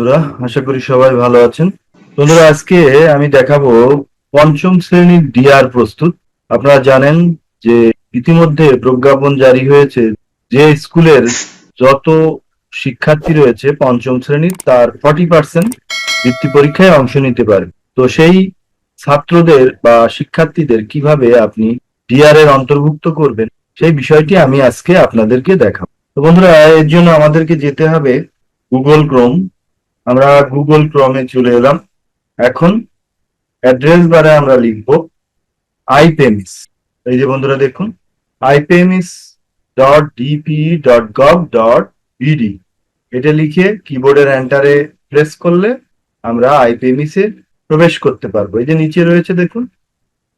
বন্ধুরা, আশা করি সবাই ভালো আছেন। বন্ধুরা, আজকে আমি দেখাবো পঞ্চম শ্রেণির ডিআর প্রস্তুত। আপনারা জানেন যে ইতিমধ্যে প্রজ্ঞাপন জারি হয়েছে যে স্কুলের যত শিক্ষার্থী রয়েছে পঞ্চম শ্রেণির, তার ফর্টি পার্সেন্ট বৃত্তি পরীক্ষায় অংশ নিতে পারে। তো সেই ছাত্রদের বা শিক্ষার্থীদের কীভাবে আপনি ডিআর এর অন্তর্ভুক্ত করবেন, সেই বিষয়টি আমি আজকে আপনাদেরকে দেখাবো। তো বন্ধুরা, এর জন্য আমাদেরকে যেতে হবে গুগল ক্রোম। আমরা গুগল ক্রমে চলে এলাম। এখন অ্যাড্রেস বারে আমরা লিখব আইপেমিস এই যে বন্ধুরা দেখুন IPEMIS dot DP dot gov dot BD এটা লিখে কিবোর্ডের এন্টারে প্রেস করলে আমরা আইপেমিসে প্রবেশ করতে পারব। এই যে নিচে রয়েছে দেখুন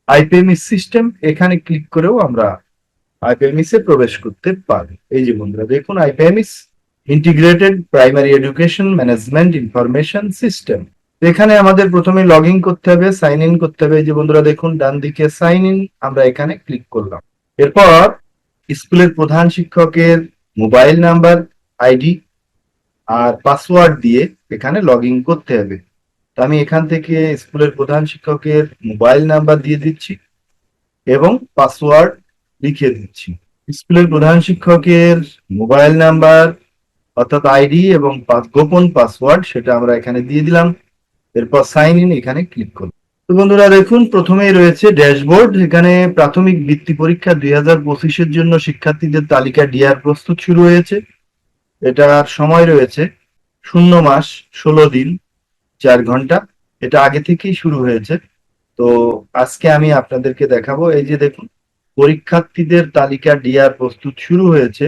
আইপেমিস সিস্টেম এখানে ক্লিক করেও আমরা আইপেমিসে প্রবেশ করতে পারি এই যে বন্ধুরা দেখুন IPEMIS integrated primary education management information system এখানে আমাদের প্রথমে লগ ইন করতে হবে সাইন ইন করতে হবে। যে বন্ধুরা দেখুন, ডান দিকে সাইন ইন আমরা এখানে ক্লিক করলাম। এরপর স্কুলের প্রধান শিক্ষকের মোবাইল নাম্বার আইডি আর পাসওয়ার্ড দিয়ে এখানে লগ ইন করতে হবে। তো আমি এখান থেকে স্কুলের প্রধান শিক্ষকের মোবাইল নাম্বার দিয়ে দিচ্ছি এবং পাসওয়ার্ড লিখে দিচ্ছি। স্কুলের প্রধান শিক্ষকের মোবাইল নাম্বার অর্থাৎ আইডি এবং গোপন পাসওয়ার্ড সেটা আমরা এখানে দিয়ে দিলাম। এরপর সাইন ইন এখানে ক্লিক করব তো বন্ধুরা, দেখুন, প্রথমেই রয়েছে ড্যাশবোর্ড। এখানে প্রাথমিক বৃত্তি পরীক্ষা দুই হাজার পঁচিশের জন্য শিক্ষার্থীদের তালিকা ডিআর প্রস্তুত শুরু হয়েছে। এটার সময় রয়েছে শূন্য মাস, ষোলো দিন, চার ঘণ্টা। এটা আগে থেকেই শুরু হয়েছে। তো আজকে আমি আপনাদেরকে দেখাবো। এই যে দেখুন, পরীক্ষার্থীদের তালিকা ডিআর প্রস্তুত শুরু হয়েছে।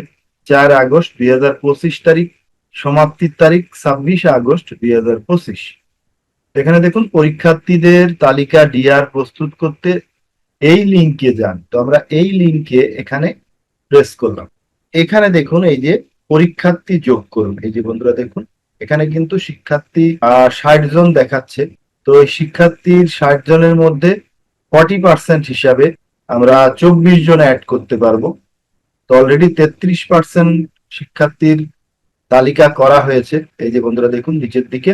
চার আগস্ট দুই হাজার পঁচিশ তারিখ, সমাপ্তির তারিখ ছাব্বিশে আগস্ট দুই হাজার পঁচিশ। এখানে দেখুন, পরীক্ষার্থীদের তালিকা ডিআর প্রস্তুত করতে এই লিঙ্কে যান। তো আমরা এই লিঙ্কে এখানে প্রেস করলাম। এখানে দেখুন, এই যে পরীক্ষার্থী যোগ করুন। এই যে বন্ধুরা দেখুন, এখানে কিন্তু শিক্ষার্থী ষাট জন দেখাচ্ছে। তো এই শিক্ষার্থীর ষাট জনের মধ্যে ফর্টি পার্সেন্ট হিসাবে আমরা চব্বিশ জন অ্যাড করতে পারব। তো অলরেডি তেত্রিশ পার্সেন্ট শিক্ষার্থীর তালিকা করা হয়েছে। এই যে বন্ধুরা দেখুন, নিচের দিকে।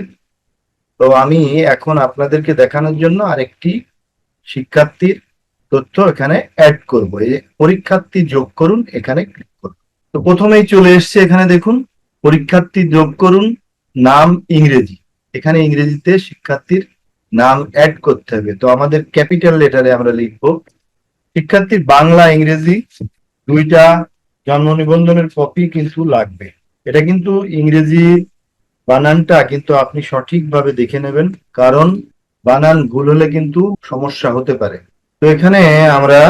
তো আমি এখন আপনাদেরকে দেখানোর জন্য আরেকটি শিক্ষার্থীর তথ্য এখানে অ্যাড করব। এই পরীক্ষার্থী যোগ করুন, এখানে ক্লিক করুন। তো প্রথমেই চলে এসছে এখানে দেখুন, পরীক্ষার্থী যোগ করুন, নাম ইংরেজি। এখানে ইংরেজিতে শিক্ষার্থীর নাম অ্যাড করতে হবে। তো আমাদের ক্যাপিটাল লেটারে আমরা লিখব শিক্ষার্থীর বাংলা ইংরেজি দুইটা জন্ম নিবন্ধনের কপি কিন্তু লাগবে। এটা কিন্তু ইংরেজি বানানটা কিন্তু আপনি সঠিকভাবে দেখে নেবেন, কারণ বানান ভুল হলে কিন্তু সমস্যা হতে পারে। তো এখানে আমরা,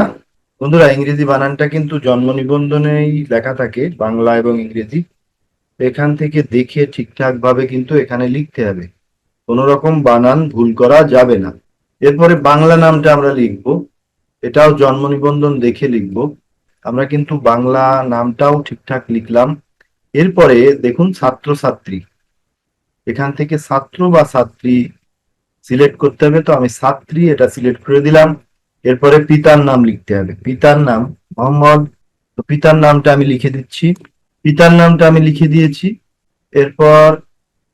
বন্ধুরা, ইংরেজি বানানটা কিন্তু জন্ম নিবন্ধনেই লেখা থাকে, বাংলা এবং ইংরেজি। এখান থেকে দেখে ঠিকঠাক ভাবে কিন্তু এখানে লিখতে হবে। কোনো রকম বানান ভুল করা যাবে না। এরপরে বাংলা নামটা আমরা লিখব। এটাও জন্ম নিবন্ধন দেখে লিখব। আমরা কিন্তু বাংলা নামটাও ঠিকঠাক লিখলাম। এরপরে দেখুন ছাত্রছাত্রী। এখান থেকে ছাত্র বা ছাত্রী সিলেক্ট করতে হবে, তো আমি ছাত্রী এটা সিলেক্ট করে দিলাম। এরপরে পিতার নাম লিখতে হবে। পিতার নাম মোহাম্মদ, তো পিতার নামটা আমি লিখে দিচ্ছি। পিতার নামটা আমি লিখে দিয়েছি। এরপর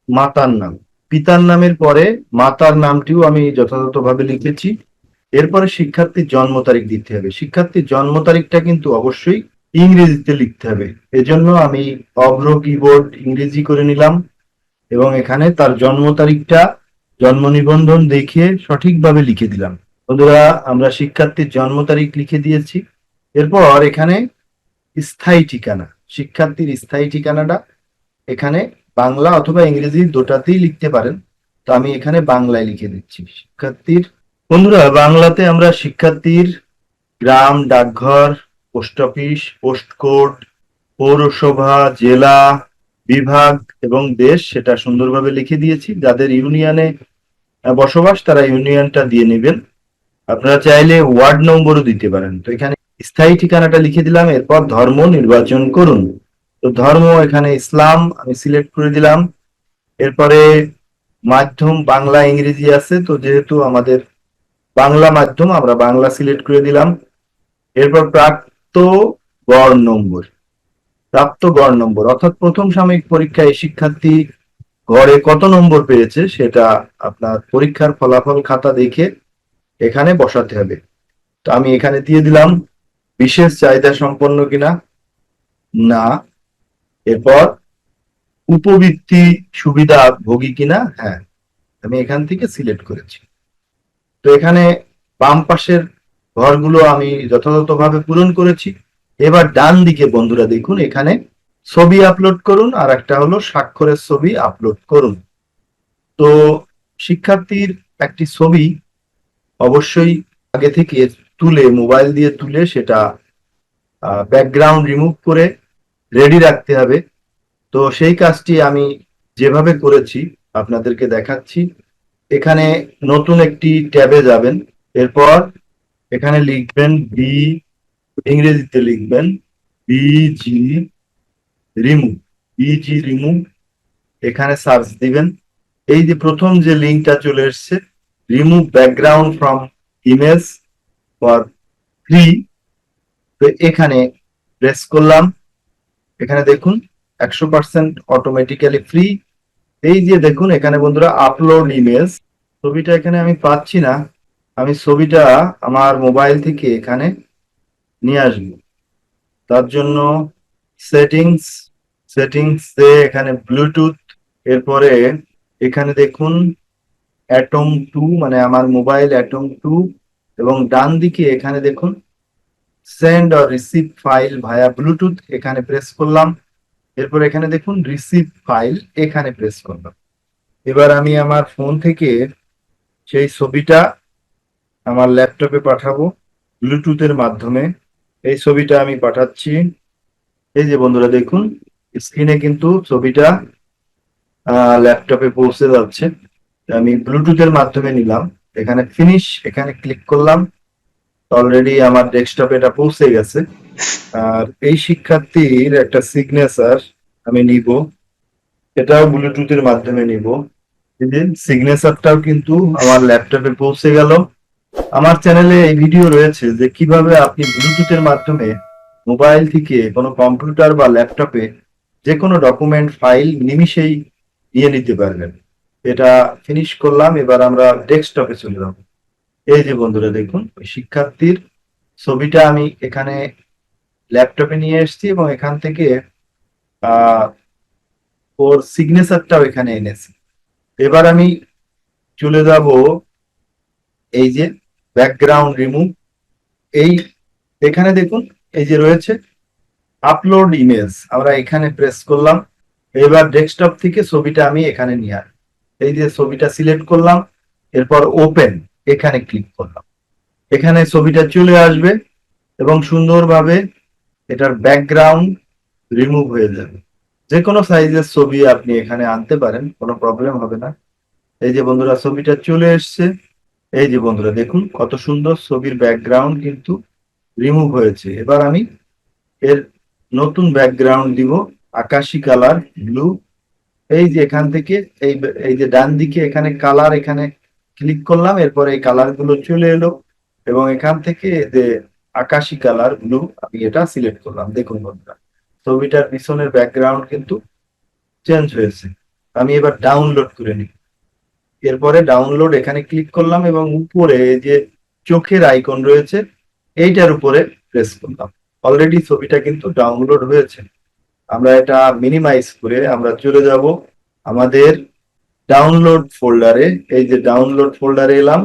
মাতার নাম। পিতার নামের পরে মাতার নামটিও আমি যথাযথভাবে লিখেছি। এরপরে শিক্ষার্থীর জন্ম তারিখ দিতে হবে। শিক্ষার্থীর জন্ম তারিখটা কিন্তু অবশ্যই ইংরেজিতে লিখতে হবে। এজন্য আমি অগ্র কিবোর্ড ইংরেজি করে নিলাম এবং এখানে তার জন্ম তারিখটা, জন্ম নিবন্ধন দেখে সঠিকভাবে লিখে দিলাম। বন্ধুরা, আমরা শিক্ষার্থীর জন্ম তারিখ লিখে দিয়েছি। এরপর এখানে স্থায়ী ঠিকানা, শিক্ষার্থীর স্থায়ী ঠিকানাটা এখানে বাংলা অথবা ইংরেজি দুটাতেই লিখতে পারেন। তো আমি এখানে বাংলায় লিখে দিচ্ছি। শিক্ষার্থীর বন্ধুরা, বাংলাতে আমরা শিক্ষার্থীর গ্রাম, ডাকঘর, পোস্ট অফিস, পোস্ট কোড পৌরসভা, জেলা, বিভাগ এবং দেশ সেটা সুন্দরভাবে লিখে দিয়েছি। যাদের ইউনিয়নে বসবাস, তারা ইউনিয়নটা দিয়ে নেবেন। আপনারা চাইলে ওয়ার্ড নম্বরও দিতে পারেন। তো এখানে স্থায়ী ঠিকানাটা লিখে দিলাম, এরপর ধর্ম নির্বাচন করুন। তো ধর্ম, এখানে ইসলাম আমি সিলেক্ট করে দিলাম। এরপরে মাধ্যম বাংলা ইংরেজি আছে, তো যেহেতু আমাদের বাংলা মাধ্যম, আমরা বাংলা সিলেক্ট করে দিলাম। এরপর প্রাপ্ত গড় নম্বর। প্রাপ্ত গড় নম্বর, অর্থাৎ প্রথম সাময়িক পরীক্ষায় শিক্ষার্থী গড়ে কত নম্বর পেয়েছে সেটা আপনার পরীক্ষার ফলাফল খাতা দেখে এখানে বসাতে হবে। তো আমি এখানে দিয়ে দিলাম, বিশেষ চাহিদা সম্পন্ন কিনা? না। এরপর উপবৃত্তি সুবিধা ভোগী কিনা? হ্যাঁ। আমি এখান থেকে সিলেক্ট করেছি। তো এখানে বাম পাশের ঘরগুলো আমি যথাযথভাবে পূরণ করেছি। এবার ডান দিকে বন্ধুরা দেখুন, এখানে ছবি আপলোড করুন আর একটা হলো স্বাক্ষরের ছবি আপলোড করুন। তো শিক্ষার্থীর একটি ছবি অবশ্যই আগে থেকে তুলে, মোবাইল দিয়ে তুলে সেটা ব্যাকগ্রাউন্ড রিমুভ করে রেডি রাখতে হবে। তো সেই কাজটি আমি যেভাবে করেছি, আপনাদেরকে দেখাচ্ছি। এখানে নতুন একটি ট্যাবে যাবেন। এরপর এখানে লিখবেন বি ইংরেজিতে লিখবেন বিজি রিমুভ বিজি রিমুভ এখানে সার্চ দিবেন। এই যে প্রথম যে লিঙ্কটা চলে এসছে remove background from image for free তো এখানে প্রেস করলাম। এখানে দেখুন, একশো পার্সেন্ট অটোমেটিক্যালি ফ্রি এই যে দেখুন, এখানে বন্ধুরা আপলোড ইমেজ ছবিটা এখানে আমি পাচ্ছি না। আমি ছবিটা আমার মোবাইল থেকে এখানে নিয়ে আসব। তার জন্য সেটিংস সেটিংস এখানে ব্লুটুথ এরপরে এখানে দেখুন অ্যাটম টু মানে আমার মোবাইল অ্যাটম টু এবং ডান দিকে এখানে দেখুন send or receive file via Bluetooth এখানে প্রেস করলাম। এরপর এখানে দেখুন রিসিভ ফাইল এখানে প্রেস করলাম। এবার আমি আমার ফোন থেকে সেই ছবিটা আমার ল্যাপটপে পাঠাবো, ব্লুটুথের মাধ্যমে। এই ছবিটা আমি পাঠাচ্ছি। এই যে বন্ধুরা, দেখুন স্ক্রিনে কিন্তু ছবিটা ল্যাপটপে পৌঁছে যাচ্ছে। আমি ব্লুটুথের মাধ্যমে নিলাম। এখানে ফিনিশ এখানে ক্লিক করলাম। অলরেডি আমার ডেস্কটপে এটা পৌঁছে গেছে। আর এই শিক্ষার্থীর একটা সিগনেচার আমি নিব। এটাও ব্লুটুথের মাধ্যমে নিব। সিগনেচারটাও কিন্তু আমার ল্যাপটপে পৌঁছে গেল। আমার চ্যানেলে এই ভিডিও রয়েছে যে কীভাবে আপনি ব্লুটুথের মাধ্যমে মোবাইল থেকে কোনো কম্পিউটার বা ল্যাপটপে যে কোনো ডকুমেন্ট ফাইল নিমিশেই নিয়ে নিতে পারবেন। এটা ফিনিশ করলাম, এবার আমরা ডেস্কটপে চলে যাব। এই যে বন্ধুরা দেখুন শিক্ষার্থীর ছবিটা আমি এখানে ল্যাপটপে নিয়ে এসেছি এবং এখান থেকে ওর সিগনেচারটাও এখানে এনেছি। এবার আমি চলে যাব এই যে ব্যাকগ্রাউন্ড রিমুভ এই, এখানে দেখুন, এই যে রয়েছে আপলোড ইমেজ আমরা এখানে প্রেস করলাম। এবার ডেস্কটপ থেকে ছবিটা আমি এখানে নিয়ে আসি, এই যে ছবিটা সিলেক্ট করলাম। এরপর ওপেন এখানে ক্লিক করলাম। এখানে ছবিটা চলে আসবে এবং সুন্দরভাবে এটার ব্যাকগ্রাউন্ড রিমুভ হয়ে যাবে। যে কোনো সাইজের ছবি আপনি এখানে আনতে পারেন, কোনো প্রবলেম হবে না। এই যে বন্ধুরা, ছবিটা চলে এসছে। এই যে বন্ধুরা, দেখুন কত সুন্দর ছবির ব্যাকগ্রাউন্ড কিন্তু রিমুভ হয়েছে। এবার আমি এর নতুন ব্যাকগ্রাউন্ড দিব, আকাশি কালার ব্লু এই যে এখান থেকে, এই এই যে ডান দিকে এখানে কালার এখানে ক্লিক করলাম, এরপর এই কালারগুলো চলে এলো। এবং এখান থেকে যে আকাশি কালার, ব্লু, আমি এটা সিলেক্ট করলাম, দেখুন বন্ধুরা। ছবিটার পিছনের ব্যাকগ্রাউন্ড কিন্তু চেঞ্জ হয়েছে। আমি এবার ডাউনলোড করে নিই। এরপরে ডাউনলোড এখানে ক্লিক করলাম এবং উপরে যে চোখের আইকন রয়েছে, এইটার উপরে প্রেস করলাম। অলরেডি ছবিটা কিন্তু ডাউনলোড হয়েছে। আমরা এটা মিনিমাইজ করে আমরা চলে যাব আমাদের ডাউনলোড ফোল্ডারে এই যে ডাউনলোড ফোল্ডারে এলাম।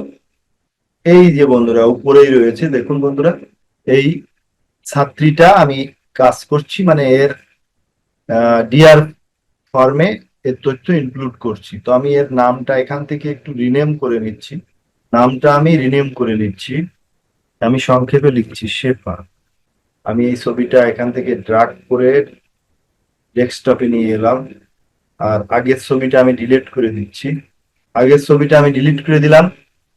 এই যে বন্ধুরা, উপরেই রয়েছে। দেখুন বন্ধুরা এই ছাত্রীটা আমি কাজ করছি মানে এর ডিআর ফর্মে এর তথ্য ইনক্লুড করছি। তো আমি এর নামটা এখান থেকে একটু রিনেম করে নিচ্ছি। নামটা আমি রিনেম করে নিচ্ছি। আমি সংক্ষেপে লিখছি, শেফা। আমি এই ছবিটা এখান থেকে ড্রাগ করে ডেস্কটপে নিয়ে এলাম। আর আগের ছবিটা আমি ডিলিট করে দিচ্ছি। আগের ছবিটা আমি ডিলিট করে দিলাম।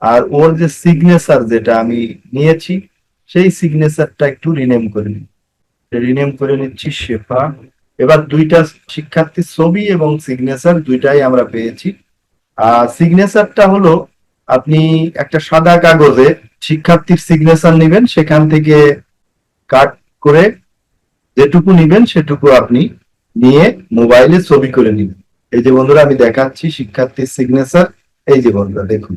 আর ওর যে সিগনেচার যেটা আমি নিয়েছি সেই সিগনেচারটা একটু রিনেম করে নিই। রিনেম করে নিচ্ছি শেফা। এবার দুইটা শিক্ষার্থীর ছবি এবং সিগনেচার দুইটাই আমরা পেয়েছি। আর সিগনেচারটা হলো, আপনি একটা সাদা কাগজে শিক্ষার্থীর সিগনেচার নেবেন, সেখান থেকে কাট করে যেটুকু নিবেন সেটুকু আপনি নিয়ে মোবাইলে ছবি করে নিবেন এই যে বন্ধুরা, আমি দেখাচ্ছি শিক্ষার্থীর সিগনেচার এই যে বন্ধুরা, দেখুন।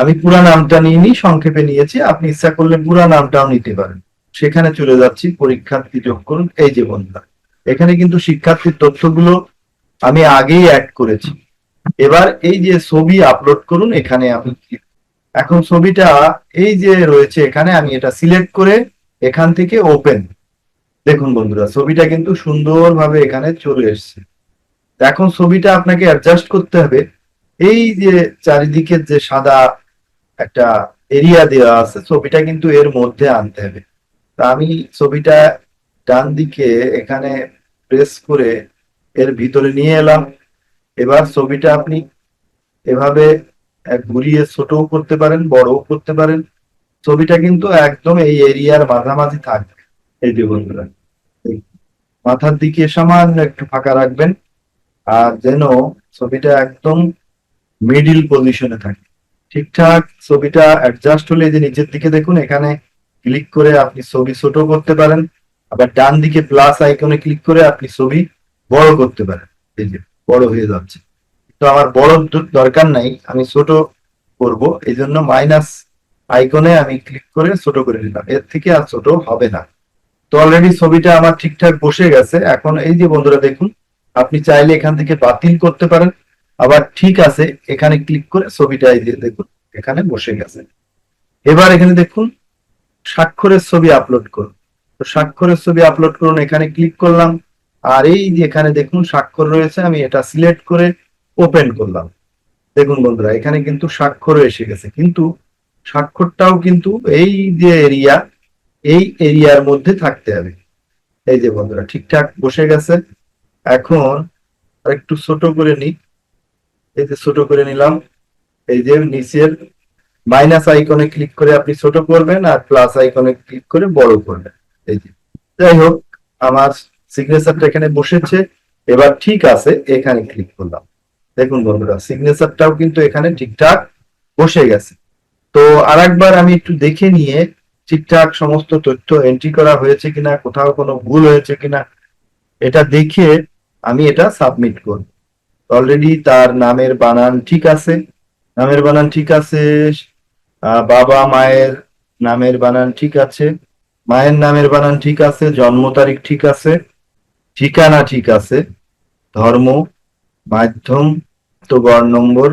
আমি পুরা নামটা নিয়ে নিইনি, সংক্ষেপে নিয়েছি। আপনি ইচ্ছা করলে পুরা নামটাও নিতে পারেন। সেখানে চলে যাচ্ছি, পরীক্ষার্থী যোগ করুন। এই যে বন্ধুরা, এখানে কিন্তু শিক্ষার্থীর তথ্যগুলো আমি আগেই অ্যাড করেছি। এবার এই যে ছবি আপলোড করুন, এখানে আমি এখন ছবিটা এই যে রয়েছে এখানে, আমি এটা সিলেক্ট করে এখান থেকে ওপেন দেখুন বন্ধুরা, ছবিটা কিন্তু সুন্দরভাবে এখানে চলে এসেছে। এখন ছবিটা আপনাকে অ্যাডজাস্ট করতে হবে। এই যে চারিদিকের যে সাদা একটা এরিয়া দেওয়া আছে। ছবিটা কিন্তু এর মধ্যে আনতে হবে। তা আমি ছবিটা ডান দিকে এখানে প্রেস করে এর ভিতরে নিয়ে এলাম। এবার ছবিটা আপনি এভাবে ঘুরিয়ে ছোটও করতে পারেন, বড়ও করতে পারেন। ছবিটা কিন্তু একদম এই এরিয়ার মাঝামাঝি থাকবে এই যে বন্ধুরা মাথার দিকে সামান্য একটু ফাঁকা রাখবেন। আর যেন ছবিটা একদম মিডিল পজিশনে থাকে। ঠিকঠাক, ছবিটা অ্যাডজাস্ট হলে যে নিচের দিকে দেখুন, এখানে ক্লিক করে আপনি ছবি ছোট করতে পারেন। আবার ডান দিকে প্লাস আইকনে ক্লিক করে আপনি ছবি বড় করতে পারেন। এই যে বড় হয়ে যাচ্ছে। তো আমার বড় দরকার নাই, আমি ছোট করব। এই জন্য মাইনাস আইকনে আমি ক্লিক করে ছোট করে নিলাম। এর থেকে আর ছোট হবে না। তো অলরেডি ছবিটা আমার ঠিকঠাক বসে গেছে। এখন এই যে বন্ধুরা দেখুন, আপনি চাইলে এখান থেকে বাতিল করতে পারেন। আবার ঠিক আছে, এখানে ক্লিক করে ছবিটা এই যে দেখুন, এখানে বসে গেছে। এবার এখানে দেখুন, স্বাক্ষরের ছবি আপলোড করুন। তো স্বাক্ষরের ছবি আপলোড করুন, এখানে ক্লিক করলাম। আর এই যে এখানে দেখুন, স্বাক্ষর রয়েছে, আমি এটা সিলেক্ট করে ওপেন করলাম। দেখুন বন্ধুরা, এখানে কিন্তু স্বাক্ষরও এসে গেছে। কিন্তু স্বাক্ষরটাও কিন্তু এই যে এরিয়া এই এরিয়ার মধ্যে থাকতে হবে। এই যে বন্ধুরা, ঠিকঠাক বসে গেছে। এখন একটু ছোট করে নিই। এই যে ছোট করে নিলাম, এই যে নিচের মাইনাস আইকনে ক্লিক করে আপনি ছোট করবেন আর প্লাস আইকনে ক্লিক করে বড় করবেন। এই যে, যাই হোক, আমার সিগনেচারটা এখানে বসেছে, এবার ঠিক আছে, এখানে ক্লিক করলাম। দেখুন বন্ধুরা সিগনেচারটাও কিন্তু এখানে ঠিকঠাক বসে গেছে। তো আরেকবার আমি একটু দেখে নিয়ে ঠিকঠাক সমস্ত তথ্য এন্ট্রি করা হয়েছে কিনা, কোথাও কোনো ভুল হয়েছে কিনা, এটা দেখে আমি এটা সাবমিট করব। অলরেডি তার নামের বানান ঠিক আছে। নামের বানান ঠিক আছে বাবা মায়ের নামের বানান ঠিক আছে। মায়ের নামের বানান ঠিক আছে, জন্ম তারিখ ঠিক আছে, ঠিকানা ঠিক আছে, ধর্ম, মাধ্যম, তো গড় নম্বর,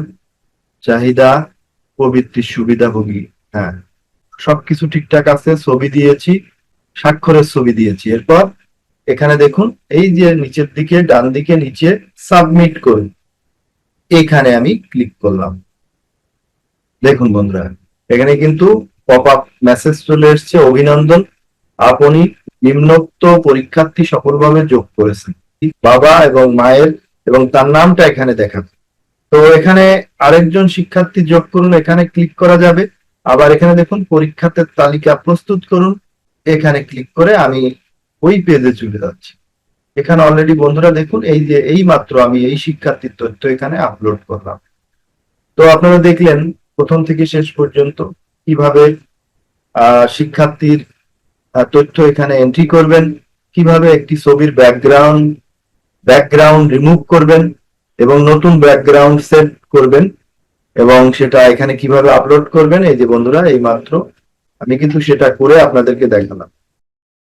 চাহিদা, প্রবৃত্তির সুবিধাভোগী হ্যাঁ। সবকিছু ঠিকঠাক আছে, ছবি দিয়েছি, স্বাক্ষরের ছবি দিয়েছি। এরপর এখানে দেখুন, এই যে নিচের দিকে, ডান দিকে, নিচে সাবমিট করুন এখানে আমি ক্লিক করলাম। দেখুন বন্ধুরা, এখানে কিন্তু পপ আপ মেসেজ চলে এসছে, অভিনন্দন। আপনি নিম্নোক্ত পরীক্ষার্থী সফলভাবে যোগ করেছেন। বাবা এবং মায়ের এবং তার নামটা এখানে দেখাবে তো এখানে আরেকজন শিক্ষার্থী যোগ করুন, এখানে ক্লিক করা যাবে। আবার এখানে দেখুন, পরীক্ষার্থীর তালিকা প্রস্তুত করুন। এখানে ক্লিক করে আমি ওই পেজে চলে যাচ্ছে। এখানে অলরেডি বন্ধুরা দেখুন, এই যে এই মাত্র আমি এই শিক্ষার্থীর তথ্য এখানে আপলোড করলাম। তো আপনারা দেখলেন, প্রথম থেকে শেষ পর্যন্ত কীভাবে শিক্ষার্থীর তথ্য এখানে এন্ট্রি করবেন, কীভাবে একটি ছবির ব্যাকগ্রাউন্ড ব্যাকগ্রাউন্ড রিমুভ করবেন এবং নতুন ব্যাকগ্রাউন্ড সেট করবেন এবং সেটা এখানে কীভাবে আপলোড করবেন, এই যে বন্ধুরা, এই মাত্র আমি কিন্তু সেটা করে আপনাদেরকে দেখালাম।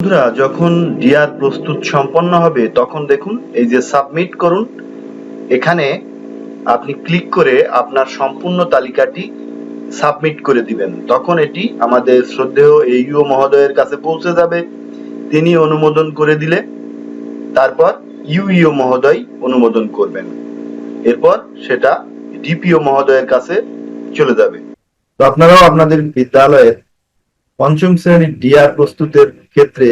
বন্ধুরা, যখন ডিআর প্রস্তুত সম্পন্ন হবে, তখন দেখুন, এই যে সাবমিট করুন, এখানে আপনি ক্লিক করে আপনার সম্পূর্ণ তালিকাটি সাবমিট করে দিবেন। তখন এটি আমাদের শ্রদ্ধেয় এইও মহোদয়ের কাছে পৌঁছে যাবে। তিনি অনুমোদন করে দিলে, তারপর ইউইও মহোদয় অনুমোদন করবেন। এরপর সেটা ডিপিও মহোদয়ের কাছে চলে যাবে। তো আপনারাও আপনাদের বিদ্যালয়ের পঞ্চম শ্রেণির ডিআর প্রস্তুতের ক্ষেত্রে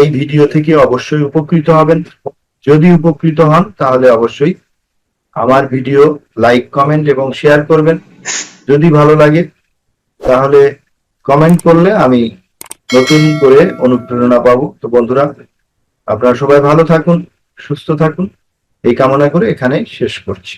এই ভিডিও থেকে অবশ্যই উপকৃত হবেন। যদি উপকৃত হন, তাহলে অবশ্যই আমার ভিডিও লাইক, কমেন্ট এবং শেয়ার করবেন। যদি ভালো লাগে, তাহলে কমেন্ট করলে আমি নতুন করে অনুপ্রেরণা পাবো। তো বন্ধুরা, আপনারা সবাই ভালো থাকুন, সুস্থ থাকুন। এই কামনা করে এখানে শেষ করছি।